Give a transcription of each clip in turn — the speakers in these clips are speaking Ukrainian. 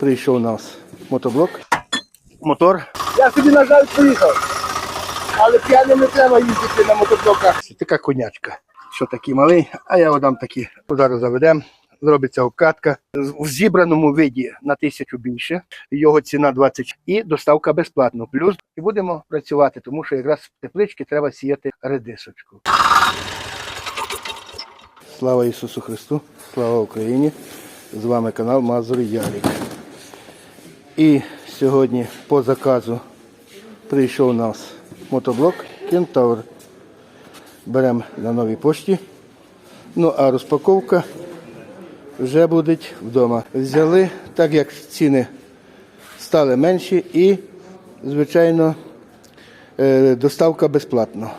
Прийшов у нас мотоблок. Мотор. Я собі, на жаль, поїхав. Але п'яним не треба їздити на мотоблоках. Така конячка, що такий малий, а я отдам такі. Зараз заведемо. Зробиться обкатка в зібраному виді на тисячу більше. Його ціна 20 і доставка безплатно. Плюс і будемо працювати, тому що якраз в тепличці треба сіяти редисочку. Слава Ісусу Христу! Слава Україні! З вами канал Мазур Ярік. І сьогодні по заказу прийшов у нас мотоблок Кентавр. Беремо на новій пошті. Ну а розпаковка вже буде вдома. Взяли, так як ціни стали менші і, звичайно, е, доставка безплатна.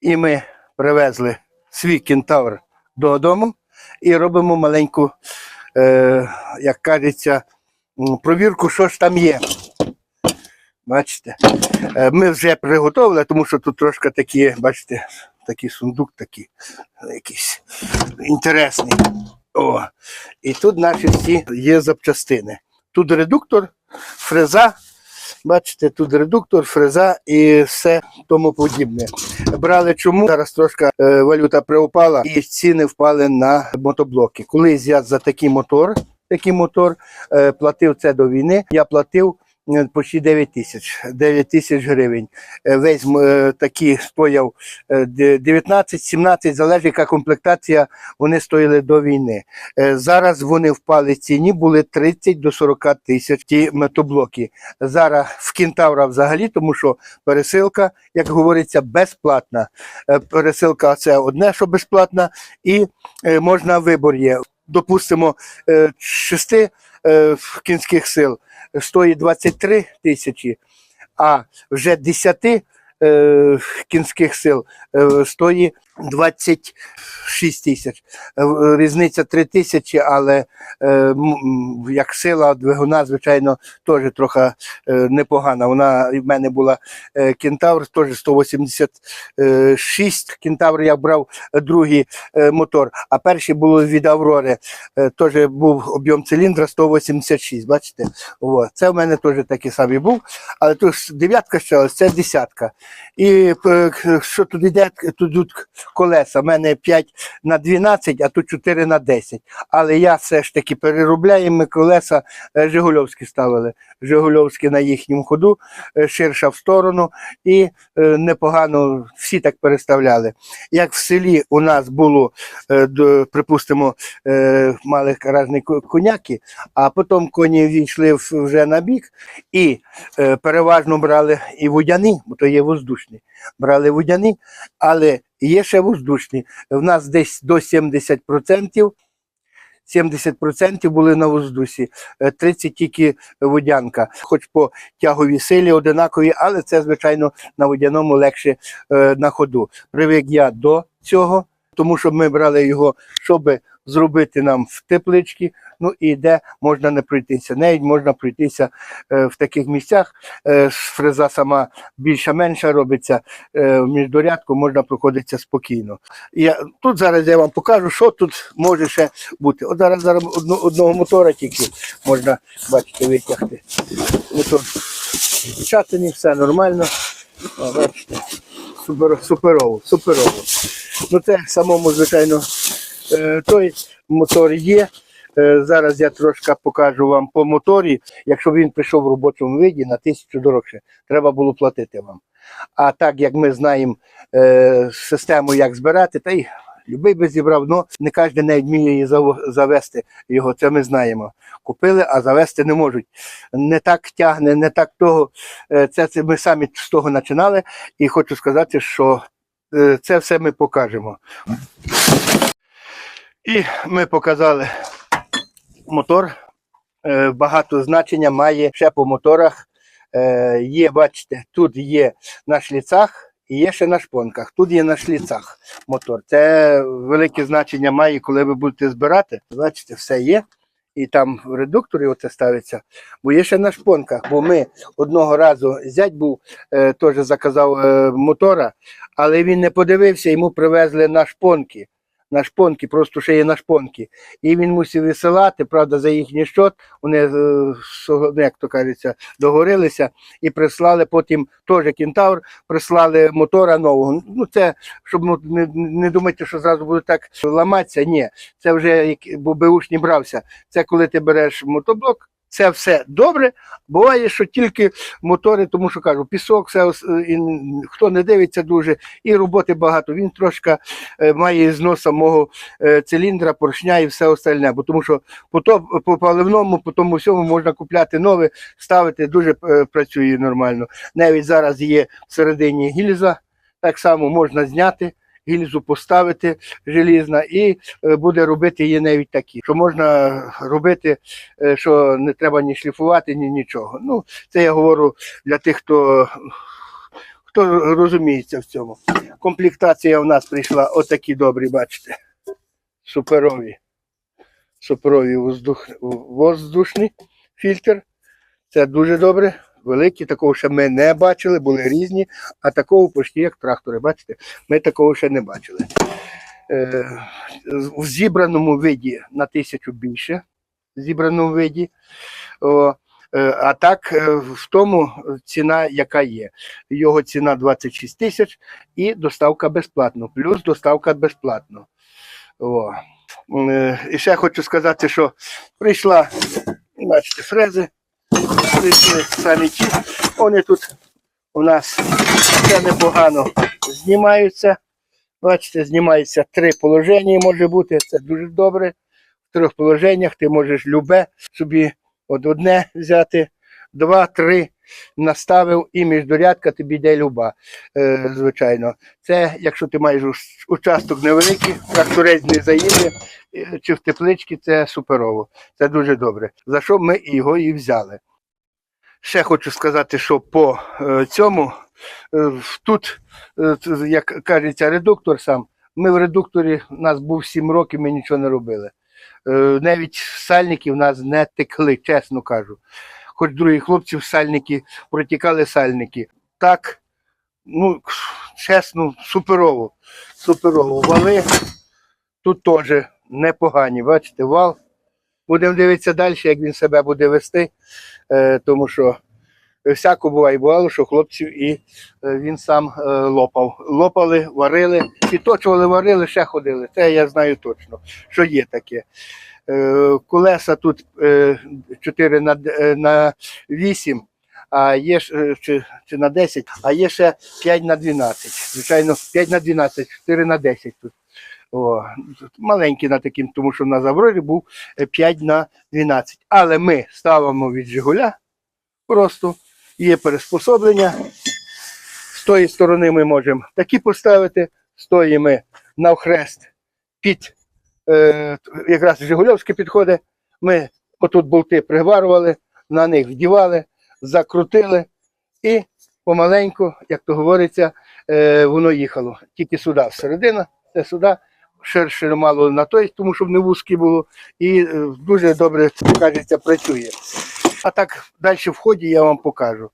І ми привезли свій кентавр додому і робимо маленьку, е, як кажеться, провірку, що ж там є. Бачите, Е, ми вже приготували, тому що тут трошки такі, бачите, такий сундук такий, якийсь інтересний. О, і тут наші всі є запчастини. Тут редуктор, фреза. Бачите, тут редуктор, фреза і все тому подібне. Брали чому? Зараз трошки е, валюта приупала і ціни впали на мотоблоки. Колись я за такий мотор, такий мотор е, платив це до війни. Я платив е, почти 9 тисяч 9 тисяч гривень. Е, Весь такий стояв е, 19-17, залежить яка комплектація, вони стояли до війни. Зараз вони впали в ціні, були 30 до 40 тисяч ті мотоблоки. Зараз в кентавра взагалі, тому що пересилка, як говориться, безплатна. Пересилка це одне, що безплатна, і можна вибор є. Допустимо, е, шести е, кінських сил. Стоїть 23 тисячі, а вже 10 е, кінських сил стоїть 26 тисяч. Е, Різниця 3 тисячі, але е, як сила двигуна, звичайно, теж трохи е, непогана. Вона в мене була е, кентавр, теж 186 кентавр. Я брав другий е, мотор, а перший було від Аврори. е, Теж був об'єм циліндра 186. Бачите? О, це в мене теж такий самий був. Але тут дев'ятка ще, це десятка. І е, що тут йде, тут колеса. У мене 5 на 12, а тут 4 на 10. Але я все ж таки переробляю, ми колеса е, Жигульовські ставили. Жигульовські на їхньому ходу, е, ширша в сторону, і е, непогано всі так переставляли. Як в селі у нас було, припустимо, мали гаражні коняки, а потім коні війшли вже на бік і переважно брали і водяні, бо то є воздушні. Брали водяні, але є ще воздушні. В нас десь до 70%. 70% були на воздусі, е, 30 тільки водянка, хоч по тяговій силі одинакові, але це, звичайно, на водяному легше е, на ходу. Привик я до цього, тому що ми брали його, щоб зробити нам в тепличці, ну і де можна не пройтися. Навіть можна пройтися е, в таких місцях. Е, фреза сама більша-менша робиться, е, в міждорядку можна проходитися спокійно. Я, тут зараз я вам покажу, що тут може ще бути. От зараз, зараз одно, одного мотора тільки можна, бачите, витягти. Мотор чатані, все нормально. О, бачите, супер, суперово, суперово. Ну це самому, звичайно, е, той мотор є. Е, Зараз я трошки покажу вам по моторі. Якщо він прийшов в робочому виді на тисячу дорожче, треба було платити вам. А так як ми знаємо е, систему, як збирати, та й любий би зібрав, ну не кожен не вміє її завести його. Це ми знаємо. Купили, а завести не можуть. Не так тягне, не так того. Е, Це, це ми самі з того починали, і хочу сказати, що це все ми покажемо. І ми показали мотор. Е, Багато значення має ще по моторах. Е, Є, бачите, тут є на шліцах і є ще на шпонках. Тут є на шліцах мотор. Це велике значення має, коли ви будете збирати. Бачите, все є. І там в редукторі оце ставиться, бо є ще на шпонках. Бо ми одного разу зять був, е, теж заказав мотора, але він не подивився, йому привезли на шпонки. На шпонки, просто ще є на шпонки. І він мусив висилати, правда, за їхній щот. Вони, е, ну, як то кажеться, договорилися і прислали потім теж кентавр, прислали мотора нового. Ну, це, щоб ну, не, не думати, що зразу буде так ламатися. Ні, це вже бо беушні брався. Це коли ти береш мотоблок. Це все добре. Буває, що тільки мотори, тому що кажу, пісок, все і хто не дивиться дуже, і роботи багато. Він трошки е, має знос самого е, циліндра, поршня і все остальне. Бо тому що по, то, по паливному, по тому всьому можна купляти нове, ставити, дуже е, працює нормально. Навіть зараз є всередині гільза, так само можна зняти. Гільзу поставити желізна і е, буде робити її навіть такі, що можна робити, е, що не треба ні шліфувати, ні нічого. Ну, це я говорю для тих, хто, хто розуміється в цьому. Комплектація у нас прийшла отакі добрі, бачите. Суперові. Суперові воздух, воздушний фільтр. Це дуже добре. Великі, такого ще ми не бачили, були різні, а такого почти як трактори. Бачите, ми такого ще не бачили. Е, в зібраному виді на тисячу більше. В зібраному виді. О, е, а так, е, в тому ціна, яка є. Його ціна 26 тисяч і доставка безплатно. Плюс доставка безплатно. О. І ще хочу сказати, що прийшла, бачите, фрези. Прийшли самі ті. Вони тут у нас все непогано знімаються. Бачите, знімається три положення, може бути, це дуже добре. В трьох положеннях ти можеш любе собі от одне взяти, два, три наставив і міждорядка тобі йде люба, е, звичайно. Це якщо ти маєш участок невеликий, тракторець не заїде, е, чи в тепличці, це суперово. Це дуже добре. За що ми його і взяли. Ще хочу сказати, що по е, цьому тут, як кажеться, редуктор сам. Ми в редукторі, у нас був 7 років, ми нічого не робили. Навіть сальники в нас не текли, чесно кажу. Хоч другі хлопці в сальники протікали сальники. Так, ну, чесно, суперово. Суперово. Вали тут теж непогані. Бачите, вал. Будемо дивитися далі, як він себе буде вести, е, тому що всяко буває бувало, що хлопців і е, він сам е, лопав. Лопали, варили, підточували, варили, ще ходили. Це я знаю точно, що є таке. Е, Колеса тут е, 4 на, е, на 8, а є е, чи, чи на 10, а є ще 5 на 12. Звичайно, 5 на 12, 4 на 10 тут. О, маленький на таким, тому що на Заврорі був е, 5 на 12. Але ми ставимо від Жигуля просто є переспособлення. З тої сторони ми можемо такі поставити, з тої ми навхрест під е, якраз Жигульовські підходи. Ми отут болти приварували, на них вдівали, закрутили і помаленьку, як то говориться, е, воно їхало. Тільки сюди всередина, це сюди, ширше мало на той, тому щоб не вузькі було, і е, дуже добре, кажеться, працює. А так далі в ході я вам покажу.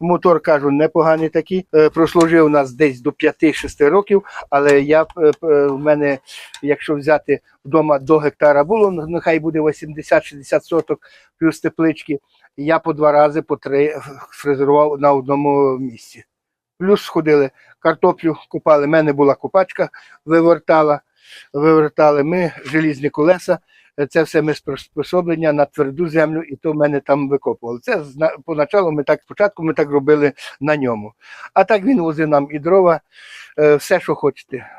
Мотор кажу, непоганий такий. Е, Прослужив у нас десь до 5-6 років, але я е, е, в мене, якщо взяти вдома до гектара було, нехай буде 80-60 соток плюс теплички. Я по два рази, по три фрезерував на одному місці. Плюс сходили, картоплю купали. У мене була купачка, вивертала, вивертали ми желізні колеса. Це все ми приспособлення на тверду землю, і то в мене там викопували. Це поначалу ми так спочатку ми так робили на ньому. А так він возив нам і дрова, е, все, що хочете.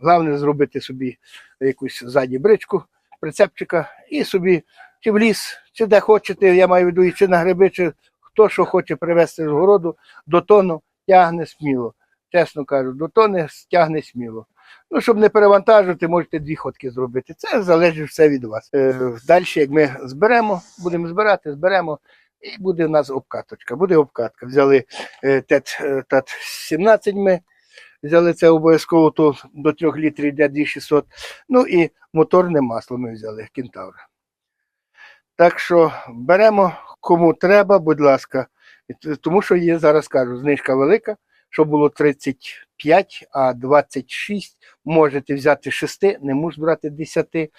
Головне зробити собі якусь ззаді бричку, прицепчика, і собі чи в ліс, чи де хочете, я маю в виду, чи на гриби, чи хто що хоче привезти з городу, до тону тягне сміло. Чесно кажу, до тони тягне сміло. Ну, щоб не перевантажувати, можете дві ходки зробити. Це залежить все від вас. Е, далі, як ми зберемо, будемо збирати, зберемо, і буде у нас обкаточка. Буде обкатка. Взяли е, ТЕТ, е, ТАТ 17 ми. Взяли це обов'язково, то до 3 літрів йде 2600. Ну і моторне масло ми взяли, кентавра. Так що беремо, кому треба, будь ласка. Тому що є зараз кажу, знижка велика, що було 30 5, а 26 можете взяти 6, не можеш брати 10, е,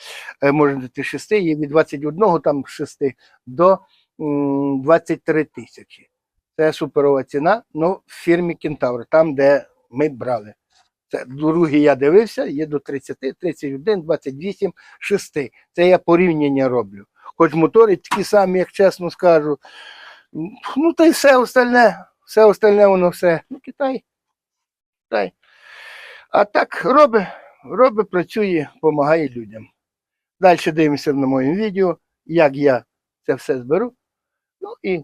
можете взяти 6, є від 21 там 6 до 23 тисячі. Це суперова ціна, ну в фірмі Кентавр, там, де ми брали. Це другий я дивився, є до 30, 31, 28, 6. Це я порівняння роблю. Хоч мотори такі самі, як чесно скажу. Ну, та й все остальне, все остальне воно все. Ну, Китай. Китай. А так робить, робить, працює, допомагає людям. Далі дивимося на моєму відео, як я це все зберу. Ну і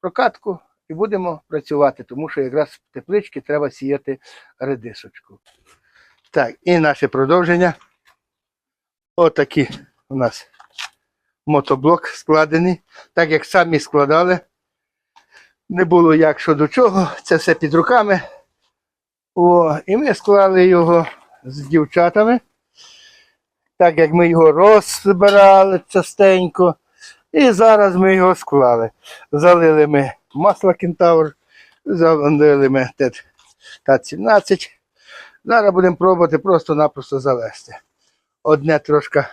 прокатку, і будемо працювати, тому що якраз в тепличці треба сіяти редисочку. Так, і наше продовження. Отакі у нас мотоблок складений, так як самі складали. Не було як що до чого, це все під руками. О, і ми склали його з дівчатами, так як ми його розбирали частенько. І зараз ми його склали. Залили ми масло кентавр, залили ми тет- Т-17. Зараз будемо пробувати просто-напросто завести. Одне трошки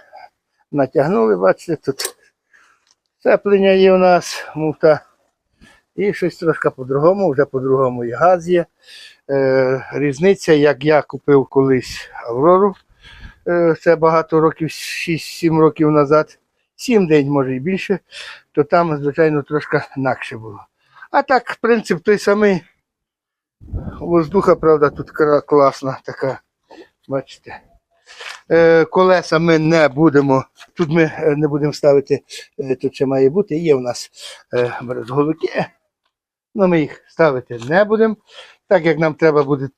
натягнули, бачите, тут цеплення є у нас, муфта. І щось трошки по-другому, вже по-другому і газ є. Е, різниця, як я купив колись Аврору, е, це багато років, 6-7 років назад, 7 день, може і більше, то там, звичайно, трошки інакше було. А так, принцип той самий. Воздуха, правда, тут класна така. Бачите. Е, колеса ми не будемо. Тут ми е, не будемо ставити, е, тут ще має бути. Є у нас е, брезговики. Ну, ми їх ставити не будемо, так як нам треба буде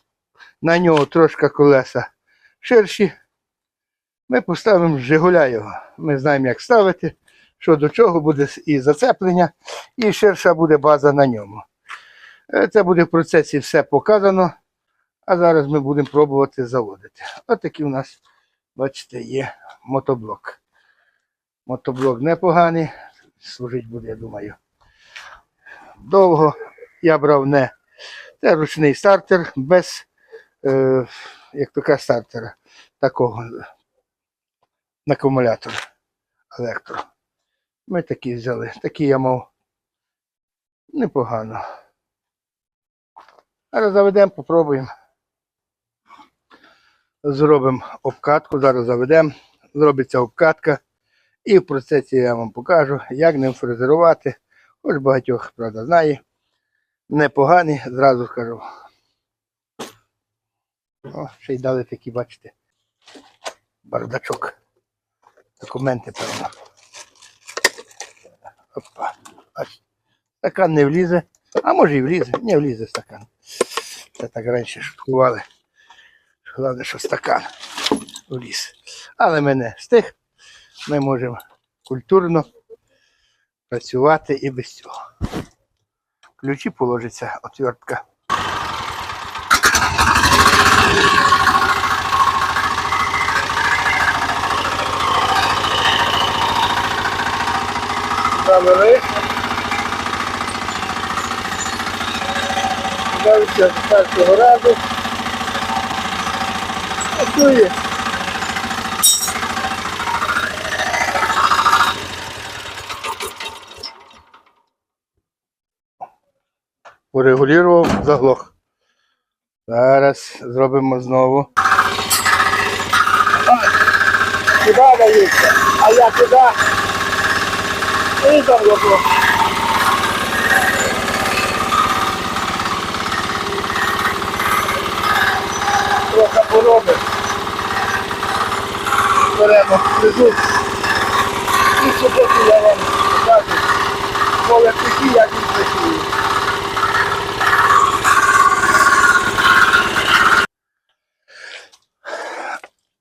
на нього трошки колеса ширші. Ми поставимо Жигуля його. Ми знаємо, як ставити, що до чого буде і зацеплення, і ширша буде база на ньому. Е, Це буде в процесі все показано. А зараз ми будемо пробувати заводити. Ось такий у нас, бачите, є мотоблок. Мотоблок непоганий, служить буде, я думаю. Довго я брав не це ручний стартер без, е, як кажуть, стартера такого на акумулятор електро. Ми такі взяли. Такі я мав непогано. Зараз заведемо, попробуємо. Зробимо обкатку, зараз заведемо, зробиться обкатка. І в процесі я вам покажу, як ним фрезерувати. Хоч багатьох, правда, знає. Непоганий, зразу скажу. О, ще й дали такі, бачите, бардачок. Документи, певно. Опа. Аж стакан не влізе. А може і влізе. Не влізе стакан. Це так раніше шуткували. Головне, що стакан вліз. Але мене стих. Ми можемо культурно працювати і без цього. Ключі положиться отвертка. Завели. Завівся з першого разу. Працює. Урегулював, заглох. Зараз зробимо знову. Куди дається? А я туди. І заглохло. Трохи поробимо. Беремо внизу. І сьогодні я вам покажу. Поле такі, як він працює.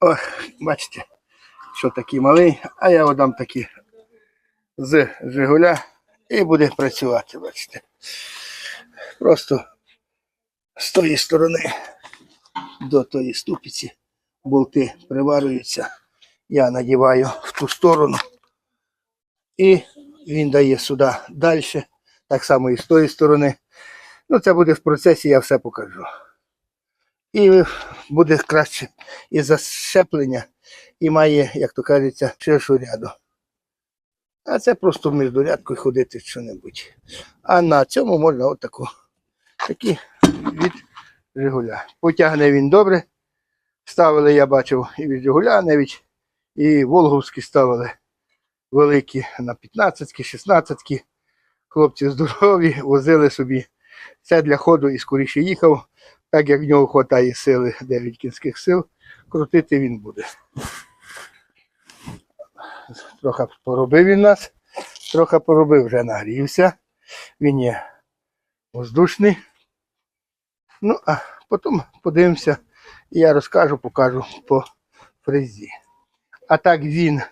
О, бачите, що такий малий, а я отдам такі з Жигуля і буде працювати, бачите. Просто з тої сторони до тої ступиці болти приварюються. Я надіваю в ту сторону і він дає сюди далі, так само і з тої сторони. Ну, це буде в процесі, я все покажу. І буде краще і защеплення, і має, як то кажеться, ширшу ряду. А це просто між рядкою ходити що-небудь. А на цьому можна отаку. Такі від Жигуля. Потягне він добре. Ставили, я бачив, і від Жигуля навіть, і Волговські ставили великі на 15-ки, 16-ки. Хлопці здорові, возили собі. Це для ходу і скоріше їхав. Так як в нього вистачає сили 9 кінських сил, крутити він буде. Трохи поробив він нас, трохи поробив, вже нагрівся. Він є воздушний. Ну, а потім подивимося, і я розкажу, покажу по фрезі. А так він,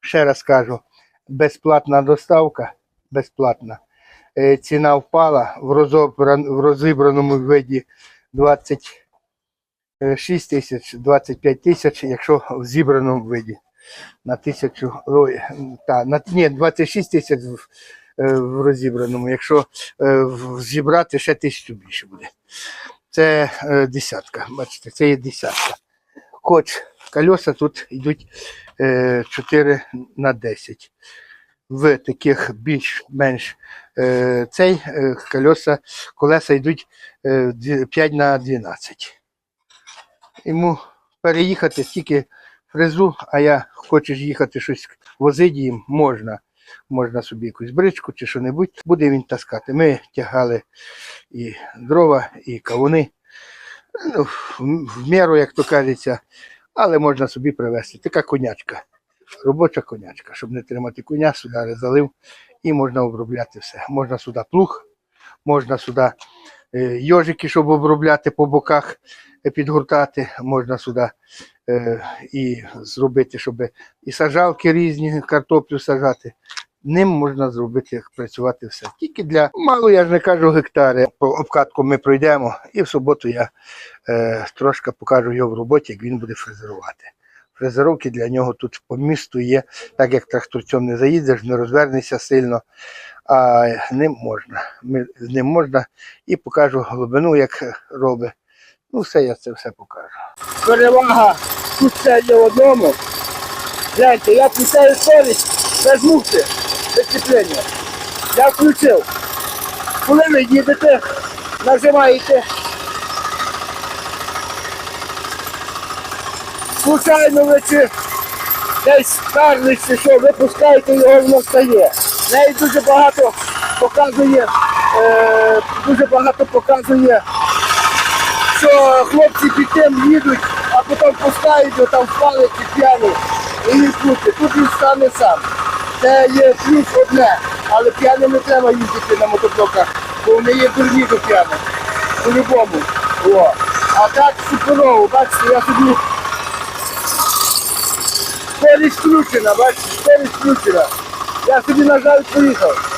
ще раз кажу, безплатна доставка, безплатна. Е, Ціна впала в, розібраному виді 26 тисяч, 25 тисяч, якщо в зібраному виді на тисячу, та, на, ні, 26 тисяч в, е, в розібраному, якщо е, в- зібрати ще тисячу більше буде. Це е, десятка, бачите, це є десятка. Хоч колеса тут йдуть е, 4 на 10. В таких більш-менш е, цей е, колеса, йдуть е, 5 на 12. Йому переїхати тільки фрезу, а я хочу їхати щось возити їм, можна. Можна собі якусь бричку чи що-небудь, буде він таскати. Ми тягали і дрова, і кавуни. Ну, в, міру, як то кажеться, але можна собі привезти. Така конячка, робоча конячка, щоб не тримати коня, сюди залив і можна обробляти все. Можна сюди плуг, можна сюди йожики, щоб обробляти по боках, е, підгортати, можна сюди е, і зробити, щоб і сажалки різні, картоплю сажати. Ним можна зробити, працювати все. Тільки для мало, я ж не кажу гектари. По обкатку ми пройдемо, і в суботу я е, трошки покажу його в роботі, як він буде фрезерувати. Фрезеровки для нього тут по місту є, так як тракторцем не заїдеш, не розвернешся сильно, а ним можна. Ним можна і покажу глибину, як робить. Ну, все, я це все покажу. Перевага тут це є в одному. Гляньте, я включаю совість без муки, без. Я включив. Коли ви їдете, нажимаєте. Случайно ви чи десь старлись, чи що, ви пускаєте його, воно стає. В неї дуже багато показує, е, дуже багато показує що хлопці під тим їдуть, а потім пускають, його, там впали чи п'яні і крутить. Тут він стане сам. Це є плюс одне, але п'яним не треба їздити на мотоциклах, бо вони є дурні до п'яних. По-любому. А так суперово, бачите, я собі скорість бачите, включена. Я собі нажав і поїхав.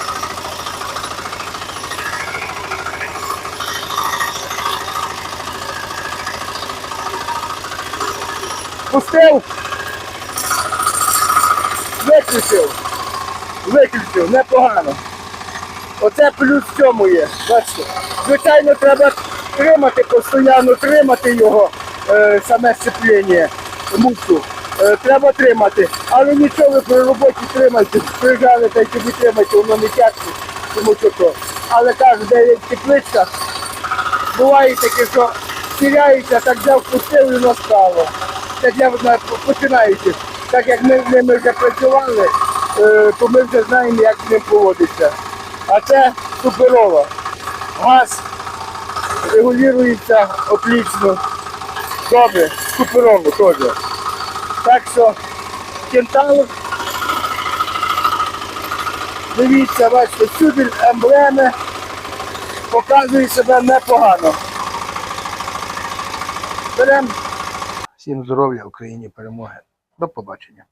Пустив. Виключив. Виключив, непогано. Оце плюс в цьому є. Бачите. Звичайно, треба тримати постійно, тримати його, е, саме сцеплення, муфту. Е, треба тримати. Але нічого ви при роботі тримайте, прижали та й собі тримайте, воно не тягне, тому що то. Але кажу, де є тепличка, буває таке, що теряється, так взяв пустив і воно стало. Це для на- починаючих. Так як ми з ними вже працювали, е, то ми вже знаємо, як з ним поводитися. А це суперово. Газ регулюється отлично. Добре, суперово теж. Так що кентавр. Дивіться, бачите, всюди емблеми. Показує себе непогано. Берем. Всім здоров'я, Україні перемоги. До побачення.